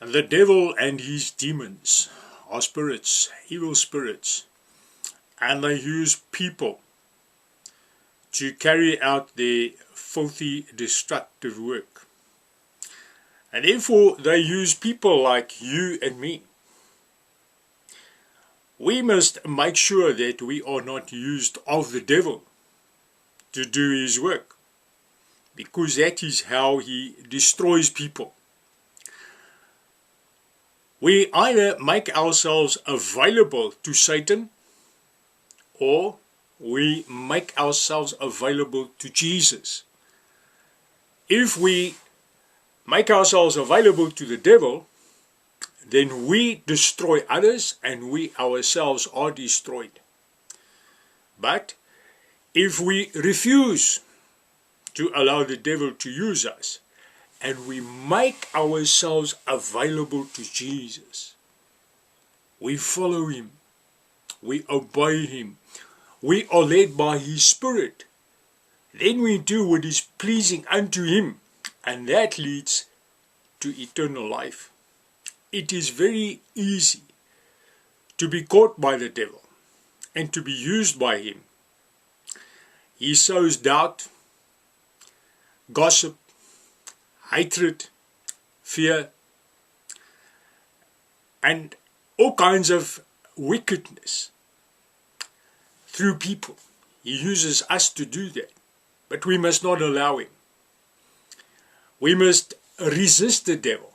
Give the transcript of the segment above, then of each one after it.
The devil and his demons are spirits, evil spirits, and they use people to carry out their filthy, destructive work. And therefore, they use people like you and me. We must make sure that we are not used of the devil to do his work. Because that is how he destroys people. We either make ourselves available to Satan or we make ourselves available to Jesus. If we make ourselves available to the devil, then we destroy others and we ourselves are destroyed. But if we refuse to allow the devil to use us, and we make ourselves available to Jesus. We follow him. We obey him. We are led by his spirit. Then we do what is pleasing unto him. And that leads to eternal life. It is very easy to be caught by the devil and to be used by him. He sows doubt, gossip, hatred, fear, and all kinds of wickedness through people. He uses us to do that, but we must not allow him. We must resist the devil,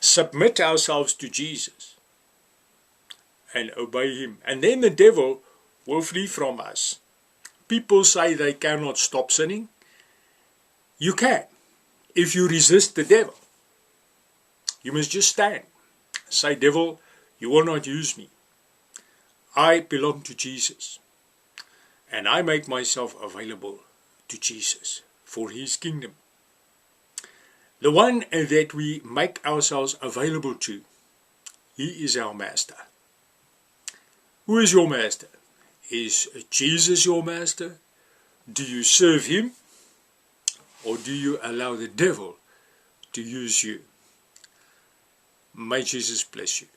submit ourselves to Jesus, and obey him. And then the devil will flee from us. People say they cannot stop sinning. You can if you resist the devil. You must just stand. Say, devil, you will not use me. I belong to Jesus. And I make myself available to Jesus for his kingdom. The one that we make ourselves available to, he is our master. Who is your master? Is Jesus your master? Do you serve him? Or do you allow the devil to use you? May Jesus bless you.